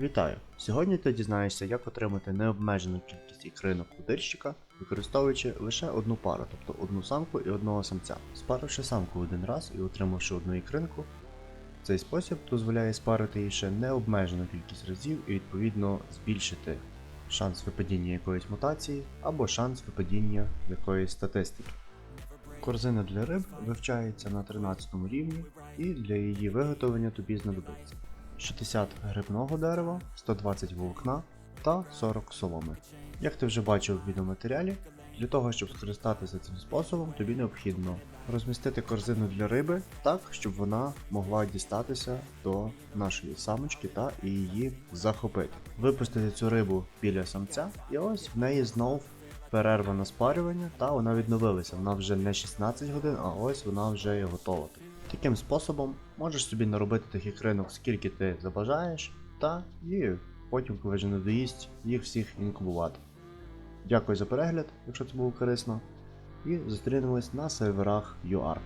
Вітаю! Сьогодні ти дізнаєшся, як отримати необмежену кількість ікринок удильщика, використовуючи лише одну пару, тобто одну самку і одного самця. Спаривши самку один раз і отримавши одну ікринку, цей спосіб дозволяє спарити її ще необмежену кількість разів і відповідно збільшити шанс випадіння якоїсь мутації або шанс випадіння якоїсь статистики. Корзина для риб вивчається на 13 рівні, і для її виготовлення тобі знадобиться 60 грибного дерева, 120 волокна та 40 соломи. Як ти вже бачив в відеоматеріалі, для того, щоб скористатися цим способом, тобі необхідно розмістити корзину для риби так, щоб вона могла дістатися до нашої самочки та її захопити. Випустити цю рибу біля самця, і ось в неї знов перерва на спарювання, та вона відновилася. Вона вже не 16 годин, а ось вона вже є готова. Таким способом можеш собі наробити таких ринок, скільки ти забажаєш, та і потім, коли вже надоїсть, їх всіх інкубувати. Дякую за перегляд, якщо це було корисно, і зустрінемось на серверах UARC.